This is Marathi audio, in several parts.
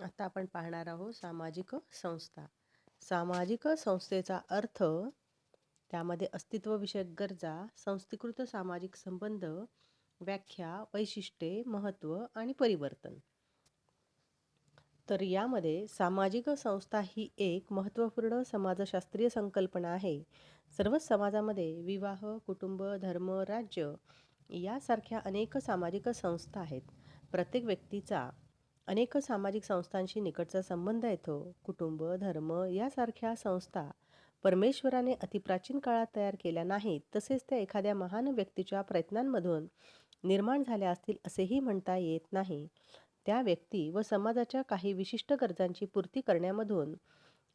आता आपण पाहणार आहोत सामाजिक संस्था. सामाजिक संस्थेचा अर्थ त्यामध्ये अस्तित्वविषयक गरजा संस्थीकृत सामाजिक संबंध व्याख्या वैशिष्ट्ये महत्त्व आणि परिवर्तन. तर यामध्ये सामाजिक संस्था ही एक महत्त्वपूर्ण समाजशास्त्रीय संकल्पना आहे. सर्वच समाजामध्ये विवाह कुटुंब धर्म राज्य यासारख्या अनेक सामाजिक संस्था आहेत. प्रत्येक व्यक्तीचा अनेक सामाजिक संस्थांशी निकटचा संबंध येतो हो. कुटुंब धर्म यासारख्या संस्था परमेश्वराने अतिप्राचीन काळात तयार केल्या नाहीत तसेच त्या एखाद्या महान व्यक्तीच्या प्रयत्नांमधून निर्माण झाल्या असतील असेही म्हणता येत नाही. त्या व्यक्ती व समाजाच्या काही विशिष्ट गरजांची पूर्ती करण्यामधून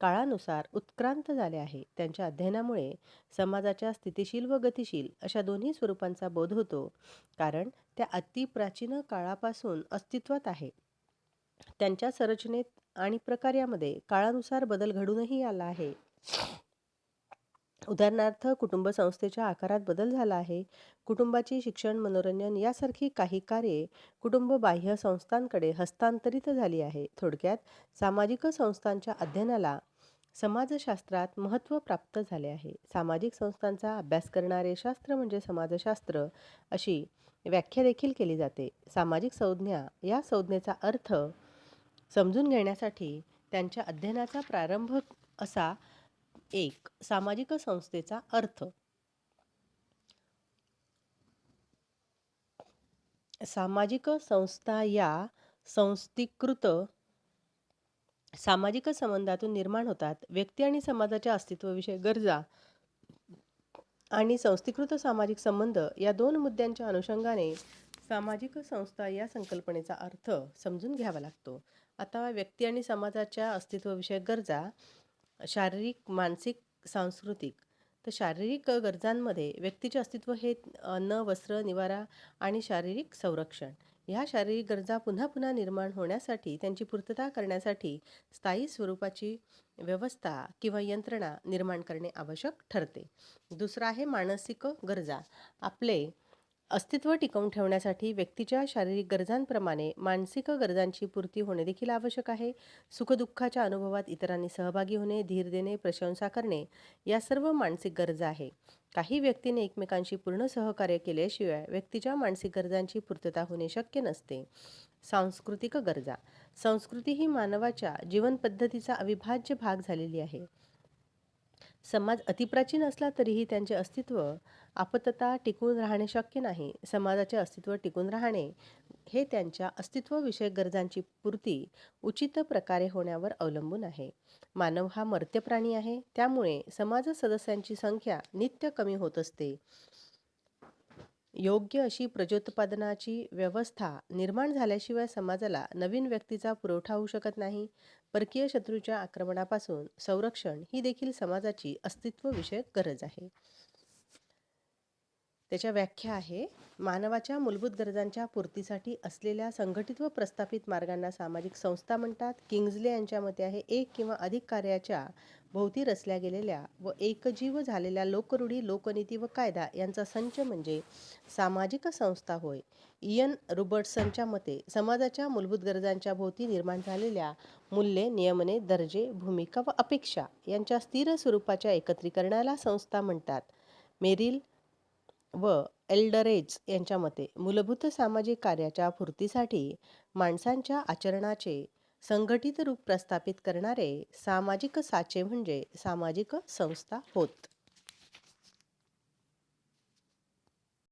काळानुसार उत्क्रांत झाले आहे. त्यांच्या अध्ययनामुळे समाजाच्या स्थितिशील व गतिशील अशा दोन्ही स्वरूपांचा बोध होतो कारण त्या अतिप्राचीन काळापासून अस्तित्वात आहे. त्यांच्या संरचनेत आणि प्रकार्यामध्ये काळानुसार बदल घडूनही आला आहे. उदाहरणार्थ कुटुंब संस्थेच्या आकारात बदल झाला आहे. कुटुंबाची शिक्षण मनोरंजन यासारखी काही कार्ये कुटुंब बाह्य संस्थांकडे हस्तांतरित झाली आहे. थोडक्यात सामाजिक संस्थांच्या अध्ययनाला समाजशास्त्रात महत्त्व प्राप्त झाले आहे. सामाजिक संस्थांचा अभ्यास करणारे शास्त्र म्हणजे समाजशास्त्र अशी व्याख्या देखील केली जाते. सामाजिक संज्ञा या संज्ञेचा अर्थ समजून घेण्यासाठी त्यांच्या अध्ययनाचा प्रारंभ असा एक सामाजिक संस्थेचा अर्थ. सामाजिक संस्था या संस्थीकृत सामाजिक संबंधातून निर्माण होतात. व्यक्ती आणि समाजाच्या अस्तित्वाविषयी गरजा आणि संस्थीकृत सामाजिक संबंध या दोन मुद्द्यांच्या अनुषंगाने सामाजिक संस्था या संकल्पनेचा अर्थ समजून घ्यावा लागतो. आता व्यक्ती आणि समाजाच्या अस्तित्वविषयक गरजा शारीरिक मानसिक सांस्कृतिक तर शारीरिक गरजांमध्ये व्यक्तीचे अस्तित्व हे अन्न वस्त्र निवारा आणि शारीरिक संरक्षण ह्या शारीरिक गरजा पुन्हा पुन्हा निर्माण होण्यासाठी त्यांची पूर्तता करण्यासाठी स्थायी स्वरूपाची व्यवस्था किंवा यंत्रणा निर्माण करणे आवश्यक ठरते. दुसरं आहे मानसिक गरजा. आपले अस्तित्व टिकवून ठेवण्यासाठी व्यक्तीच्या शारीरिक गरजांप्रमाणे मानसिक गरजांची पूर्ती होणे देखील आवश्यक आहे. सुखदुःखाच्या अनुभवात इतरांनी सहभागी होणे धीर देणे प्रशंसा करणे या सर्व मानसिक गरजा आहे. काही व्यक्तीने एकमेकांशी पूर्ण सहकार्य केल्याशिवाय व्यक्तीच्या मानसिक गरजांची पूर्तता होणे शक्य नसते. सांस्कृतिक गरजा. संस्कृती ही मानवाच्या जीवनपद्धतीचा अविभाज्य भाग झालेली आहे. समाज अतिप्राचीन असला तरीही त्यांचे अस्तित्व आपतता टिकून राहणे शक्य नाही. समाजाचे अस्तित्व टिकून राहणे हे त्यांच्या अस्तित्वविषयक गरजांची पूर्ती उचित प्रकारे होण्यावर अवलंबून आहे. मानव हा मर्त्य प्राणी आहे. त्यामुळे समाज सदस्यांची संख्या नित्य कमी होत असते. योग्य अशी प्रजोत्पादनाची व्यवस्था निर्माण झाल्याशिवाय समाजाला नवीन व्यक्तीचा पुरवठा होऊ शकत नाही. परकीय शत्रूच्या आक्रमणापासून संरक्षण ही देखील समाजाची अस्तित्वविषयक गरज आहे. त्याच्या व्याख्या आहे मानवाच्या मूलभूत गरजांच्या पूर्तीसाठी असलेल्या संघटित व प्रस्थापित मार्गांना सामाजिक संस्था म्हणतात. किंग्जले यांच्या मते आहे एक किंवा अधिक कार्याच्या भोवती रचल्या गेलेल्या व एकजीव झालेल्या लोकरूढी लोकनीती व कायदा यांचा संच म्हणजे सामाजिक संस्था होय. इयन रुबर्टसनच्या मते समाजाच्या मूलभूत गरजांच्या भोवती निर्माण झालेल्या मूल्ये नियमने दर्जे भूमिका व अपेक्षा यांच्या स्थिर स्वरूपाच्या एकत्रीकरणाला संस्था म्हणतात. मेरिल व एल्डरेज यांच्या मते मूलभूत सामाजिक कार्याच्या पूर्तीसाठी माणसांच्या आचरणाचे संघटित रूप प्रस्थापित करणारे सामाजिक साचे म्हणजे सामाजिक संस्था होत.